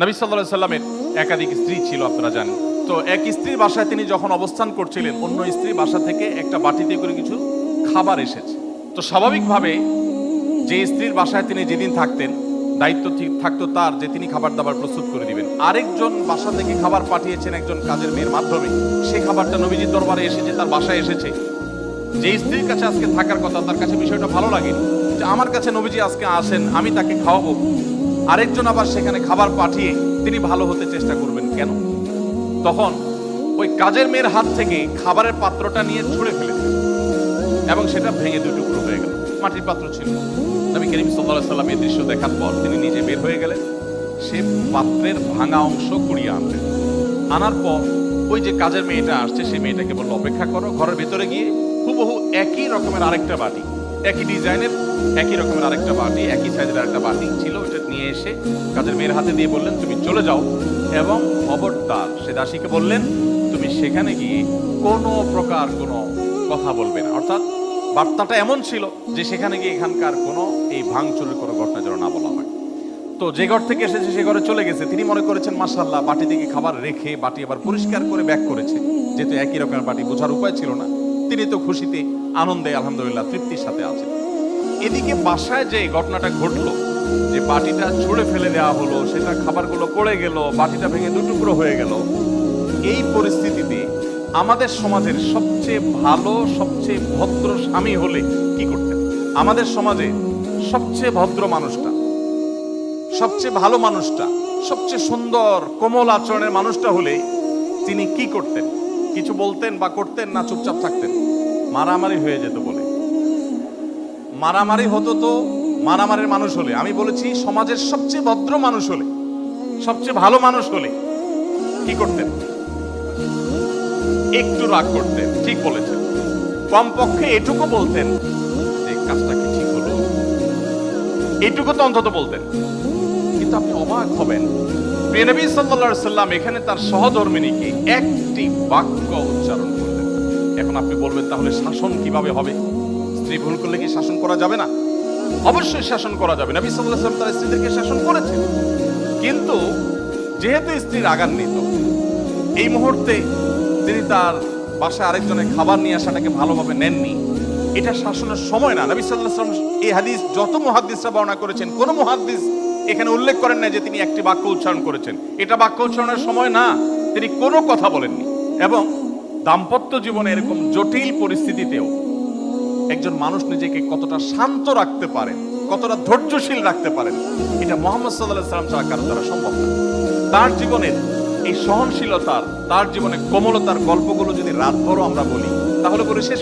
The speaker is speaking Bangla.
নবী সাল্লাহ সাল্লামের একাধিক স্ত্রী ছিল, আপনারা জানেন। তো এক স্ত্রীর বাসায় তিনি যখন অবস্থান করছিলেন, অন্য স্ত্রী বাসা থেকে একটা বাটিতে করে কিছু খাবার এসেছে। তো স্বাভাবিকভাবে যে স্ত্রীর বাসায় তিনি যেদিন থাকতেন, দায়িত্ব ঠিক থাকতো তার যে তিনি খাবার দাবার প্রস্তুত করে দিবেন। আরেকজন বাসা থেকে খাবার পাঠিয়েছেন একজন কাজের মেয়ের মাধ্যমে। সেই খাবারটা নবীজির দরবারে এসেছে তার বাসায় এসেছে, যে স্ত্রীর কাছে আজকে থাকার কথা, তার কাছে বিষয়টা ভালো লাগে যে আমার কাছে নবীজি আজকে আসেন, আমি তাকে খাওয়াবো। আরেকজন আবার সেখানে খাবার পাঠিয়ে তিনি ভালো হতে চেষ্টা করবেন কেন? তখন ওই কাজের মেয়ের হাত থেকে খাবারের পাত্রটা নিয়ে ছুঁড়ে ফেলে এবং সেটা ভেঙে দুই টুকরো হয়ে গেল। মাটির পাত্র ছিল। নবী করিম সাল্লাহ সাল্লাম এই দৃশ্য দেখার পর তিনি নিজে বের হয়ে গেলেন। সে পাত্রের ভাঙা অংশ কুড়িয়ে আনলেন। আনার পর ওই যে কাজের মেয়েটা আসছে সেই মেয়েটাকে বলল, অপেক্ষা করো, ঘরের ভেতরে গিয়ে হুবহু একই রকমের আরেকটা বাটি একই ডিজাইনের, একই রকমের আরেকটা বাটি, একই সাইজের আরেকটা বাটি ছিল ওটা নিয়ে এসে কাজের মেয়ের হাতে দিয়ে বললেন, তুমি চলে যাও। এবং খবরদার সে দাসীকে বললেন, তুমি সেখানে গিয়ে কোনো প্রকার কোনো কথা বলবে না। অর্থাৎ বার্তাটা এমন ছিল যে সেখানে গিয়ে এখানকার কোনো এই ভাঙচুরের কোনো ঘটনা যেন না বলা হয়। তো যে ঘর থেকে এসেছে সে ঘরে চলে গেছে। তিনি মনে করেছেন মাসাল্লাহ বাটি থেকে খাবার রেখে বাটি আবার পরিষ্কার করে ব্যাক করেছে। যেহেতু একই রকমের বাটি বোঝার উপায় ছিল না। তিনি তো খুশিতে, আনন্দে, আলহামদুলিল্লাহ, তৃপ্তির সাথে আছেন এদিকে বাসায় যে ঘটনাটা ঘটলো, যে বাটিটা ছুঁড়ে ফেলে দেওয়া হলো, সেটা খাবারগুলো পড়ে গেল, বাটিটা ভেঙে দুটুকরো হয়ে গেল। এই পরিস্থিতিতে আমাদের সমাজের সবচেয়ে ভালো, সবচেয়ে ভদ্র স্বামী হলে কি করতেন? আমাদের সমাজে সবচেয়ে ভদ্র মানুষটা, সবচেয়ে ভালো মানুষটা, সবচেয়ে সুন্দর, কোমল আচরণের মানুষটা হলে তিনি কি করতেন? কিছু বলতেন বা করতেন না, চুপচাপ থাকতেন। মারামারি হয়ে যেত বলে। মারামারি হতো তো মারামারির মানুষ হলে। আমি বলেছি, সমাজের সবচেয়ে ভদ্র মানুষ হলে, সবচেয়ে ভালো মানুষ হলে কি করতেন? একটু রাগ করতেন, ঠিক বলেছেন। কমপক্ষে এটুকু বলতেন যে কাজটা কি ঠিক হলো? এটুকু তো অন্তত বলতেন। কিন্তু আপনি অবাক হবেন। প্রিয়নবী সাল্লা সাল্লাম এখানে তার সহধর্মিনীকে একটি বাক্য উচ্চারণ করলেন। এখন আপনি বলবেন, তাহলে শাসন কীভাবে হবে? স্ত্রী ভুল করলে কি শাসন করা যাবে না? অবশ্যই শাসন করা যাবে। নবী সাল্লাহ সাল্লাম তার স্ত্রীদেরকে শাসন করেছেন। কিন্তু যেহেতু স্ত্রী রাগান্বিত, এই মুহূর্তে তিনি তার বাসায় আরেকজনের খাবার নিয়ে আসাটাকে ভালোভাবে নেননি। এটা শাসনের সময় না। নবী সাল্লাহ এই হাদিস, যত মুহাদ্দিসরা বর্ণনা করেছেন, কোন মুহাদ্দিস এখানে উল্লেখ করেন না যে তিনি একটি বাক্য উচ্চারণ করেছেন। এটা বাক্য উচ্চারণের সময় না, তিনি কোনো কথা বলেননি। এবং দাম্পত্য জীবনে এরকম জটিল পরিস্থিতিতেও একজন মানুষ নিজেকে কতটা শান্ত রাখতে পারে, কতটা ধৈর্যশীল রাখতে পারেন এটা মোহাম্মদ সাল্লাহ সাল্লাম ছাড়া কারও দ্বারা সম্ভব না। তার জীবনের এই সহনশীলতার, তার জীবনে কোমলতার গল্পগুলো যদি রাতভরও আমরা বলি, তাহলে করে শেষ